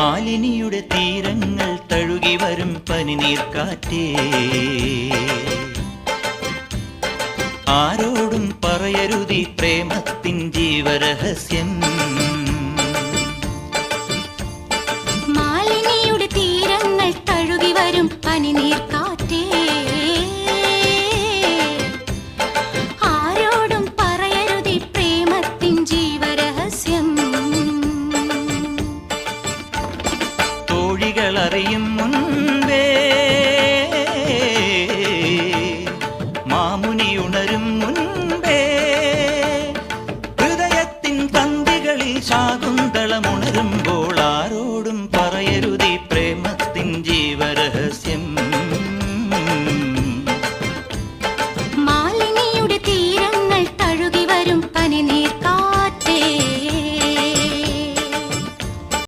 മാലിനിയുടെ തീരങ്ങൾ തഴുകി വരും പനിനീർക്കാറ്റേ. ആരോടും പറയരുതി പ്രേമത്തിൻ ജീവരഹസ്യം. മാലിനിയുടെ തീരങ്ങൾ തഴുകി വരും പനിനീർക്കാറ്റേ. മക്കളറിയും മുൻപേ മാമുനി ഉണരും മുൻപേ ഹൃദയത്തിൻ തന്തികളിൽ ശാകുന്തളമുണരുമ്പോൾ ആരോടും പറയരുതി പ്രേമത്തിൻ ജീവൻ.